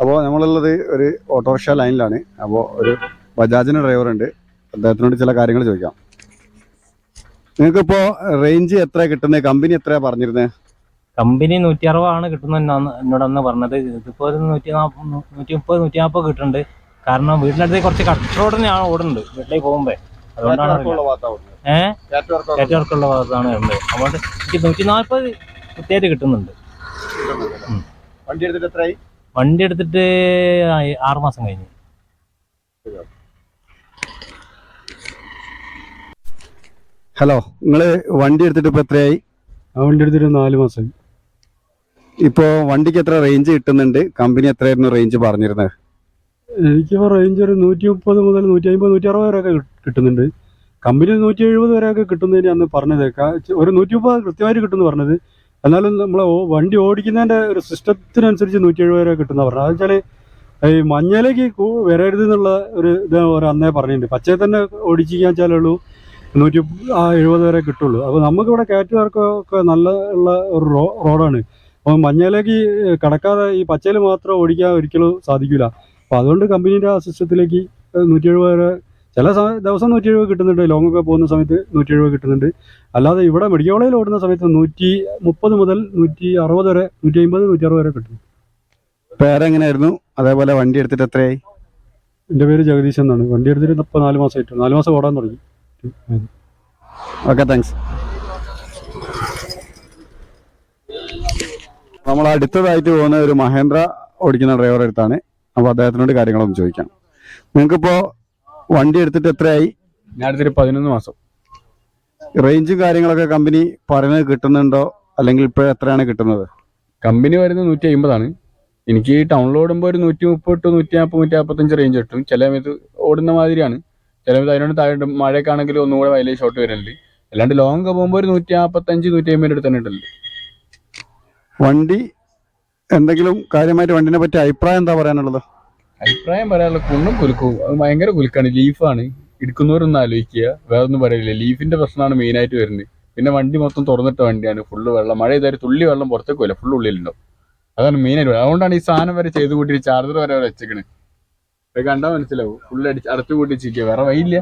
അപ്പോൾ നമ്മളുള്ളത് ഒരു ഓട്ടോറിക്ഷ ലൈനിലാണ്. അപ്പോൾ ഒരു ബജാജിന്റെ ഡ്രൈവർ ഉണ്ട് അദ്ദേഹത്തിനോട് ചില കാര്യങ്ങൾ ചോദിക്കാം. നിങ്ങൾക്കിപ്പോൾ റേഞ്ച് എത്ര കിട്ടുന്നത് കമ്പനി എത്രയാണ് പറഞ്ഞിരുന്നത് കമ്പനി നൂറ്റി അറുപതാണ് കിട്ടുന്നത് എന്നാണ് എന്നോട് അന്ന് പറഞ്ഞത്. ഇതിപ്പോൾ ഒരു നൂറ്റി നാൽപ്പത് നൂറ്റി മുപ്പത് നൂറ്റി നാൽപ്പത് കിട്ടുന്നുണ്ട്. കാരണം വീട്ടിനടുത്ത് കുറച്ച് കച്ചവടത്തിനാണ് ഓടുന്നുണ്ട് വീട്ടിലേക്ക് പോകുമ്പോൾ അതുകൊണ്ടാണ്. ഏഹ് ഭാഗത്താണ് വരുന്നത് അതുകൊണ്ട് എനിക്ക് നൂറ്റി നാൽപ്പത് കൃത്യമായിട്ട് കിട്ടുന്നുണ്ട്. വണ്ടി എടുത്തിട്ട് എത്രയായി? വണ്ടി എടുത്തിട്ട് ആറ് മാസം കഴിഞ്ഞു. ഹലോ നിങ്ങൾ വണ്ടി എടുത്തിട്ട് ഇപ്പൊ എത്രയായി? ആ വണ്ടി എടുത്തിട്ട് നാല് മാസം. ഇപ്പോ വണ്ടിക്ക് എത്ര റേഞ്ച് കിട്ടുന്നുണ്ട്? കമ്പനി എത്രയായിരുന്നു റേഞ്ച് പറഞ്ഞിരുന്നത്? എനിക്കിപ്പോൾ റേഞ്ച് ഒരു നൂറ്റി മുപ്പത് മുതൽ നൂറ്റി അമ്പത് നൂറ്റി അറുപത് വരെയൊക്കെ കിട്ടുന്നുണ്ട്. കമ്പനി നൂറ്റി എഴുപത് വരെയൊക്കെ കിട്ടുന്നതിന് അന്ന് പറഞ്ഞത് ഒരു നൂറ്റി മുപ്പത് കൃത്യമായിട്ട് കിട്ടുമെന്ന് പറഞ്ഞത് എന്നാലും നമ്മൾ വണ്ടി ഓടിക്കുന്നതിന്റെ ഒരു സിസ്റ്റത്തിനനുസരിച്ച് നൂറ്റി എഴുപത് രൂപ കിട്ടുന്ന പറഞ്ഞു അത് വെച്ചാൽ ഈ മഞ്ഞയിലേക്ക് വരരുത് എന്നുള്ള ഒരു ഇത് അന്നേ പറഞ്ഞിട്ടുണ്ട്. പച്ചയെ തന്നെ ഓടിച്ചിരിക്കാൻ വെച്ചാലുള്ളൂ നൂറ്റി എഴുപത് വരെ കിട്ടുള്ളൂ. അപ്പോൾ നമുക്കിവിടെ കയറ്റുകാർക്കൊക്കെ നല്ല ഉള്ള ഒരു റോ റോഡാണ്. അപ്പോൾ മഞ്ഞയിലേക്ക് കടക്കാതെ ഈ പച്ചയിൽ മാത്രം ഓടിക്കാൻ ഒരിക്കലും സാധിക്കില്ല അപ്പോൾ അതുകൊണ്ട് കമ്പനീന്റെ ആ സിസ്റ്റത്തിലേക്ക് നൂറ്റി എഴുപത് വരെ ചില ദിവസം നൂറ്റി എഴുപത് കിട്ടുന്നുണ്ട്. ലോങ് ഒക്കെ പോകുന്ന സമയത്ത് നൂറ്റി എഴുപത് കിട്ടുന്നുണ്ട്. അല്ലാതെ ഇവിടെ മെഡിക്കൽ കോളേജിൽ ഓടുന്ന സമയത്ത് നൂറ്റി മുപ്പത് മുതൽ നൂറ്റി അറുപത് വരെ നൂറ്റി അമ്പത് നൂറ്റി അറുപത് വരെ കിട്ടും. പേരെങ്ങനെയായിരുന്നു? അതേപോലെ വണ്ടി എടുത്തിട്ട് എത്രയായി? എന്റെ പേര് ജഗദീശ് എന്നാണ്. വണ്ടി എടുത്തിട്ട് ഇപ്പോൾ നാല് മാസമായിട്ട്. നാല് മാസം ഓടാൻ തുടങ്ങി. Okay thanks. നമ്മൾ അടുത്തതായിട്ട് പോകുന്ന ഒരു മഹേന്ദ്ര ഓടിക്കുന്ന ഡ്രൈവർ അടുത്താണ്. അപ്പോൾ അദ്ദേഹത്തിനോട് കാര്യങ്ങളൊന്നും ചോദിക്കാം. നിങ്ങൾക്കിപ്പോൾ വണ്ടി എടുത്തിട്ട് എത്രയായി? ഞാൻ അടുത്തൊരു പതിനൊന്ന് മാസം. റേഞ്ചും കാര്യങ്ങളൊക്കെ കമ്പനി പറയുന്നത് കിട്ടുന്നുണ്ടോ? അല്ലെങ്കിൽ ഇപ്പോഴും എത്രയാണ് കിട്ടുന്നത്? കമ്പനി വരുന്നത് നൂറ്റി അമ്പതാണ് എനിക്ക് ടൗണിൽ ഓടുമ്പോൾ ഒരു നൂറ്റി മുപ്പത് ടു നൂറ്റി നാൽപ്പത് നൂറ്റി നാൽപ്പത്തഞ്ച് റേഞ്ച് കിട്ടും. ചില സമയത്ത് ഓടുന്ന മാതിരിയാണ്. ചില സമയത്ത് അതിനോട് താഴെ മഴയൊക്കെ ആണെങ്കിൽ ഒന്നുകൂടെ മൈലേജ് ഷോട്ട് വരുന്നുണ്ട് അല്ലാണ്ട് ലോങ് ഒക്കെ പോകുമ്പോൾ ഒരു നൂറ്റി നാൽപ്പത്തഞ്ച് നൂറ്റി അമ്പതിന്റെ അടുത്ത് തന്നെ വണ്ടി എന്തെങ്കിലും കാര്യമായിട്ട് വണ്ടിനെ പറ്റി അഭിപ്രായം എന്താ പറയാനുള്ളത്? അഭിപ്രായം പറയാനുള്ള കുണ്ണും കുലുക്കും അത് ഭയങ്കര കുലുക്കാണ്. ലീഫാണ്. എടുക്കുന്നവരൊന്നും ആലോചിക്കുക. വേറെ ഒന്നും പറയില്ല ലീഫിന്റെ പ്രശ്നമാണ് മെയിനായിട്ട് വരുന്നത്. പിന്നെ വണ്ടി മൊത്തം തുറന്നിട്ട വണ്ടിയാണ്. ഫുള്ള് വെള്ളം. മഴ ചെയ്താൽ തുള്ളി വെള്ളം പുറത്തേക്ക് പോലെ ഫുള്ള് ഉള്ളിലുണ്ടാവും. അതാണ് മെയിനായിട്ട് അതുകൊണ്ടാണ് ഈ സാധനം വരെ ചെയ്ത് കൂട്ടി ചാർജർ വരെ വെച്ചേക്കണ്. കണ്ടാൽ മനസ്സിലാവും. ഫുള്ള് അടിച്ച് അടച്ചു കൂട്ടി വെച്ചിരിക്കുക വേറെ വഴിയില്ല.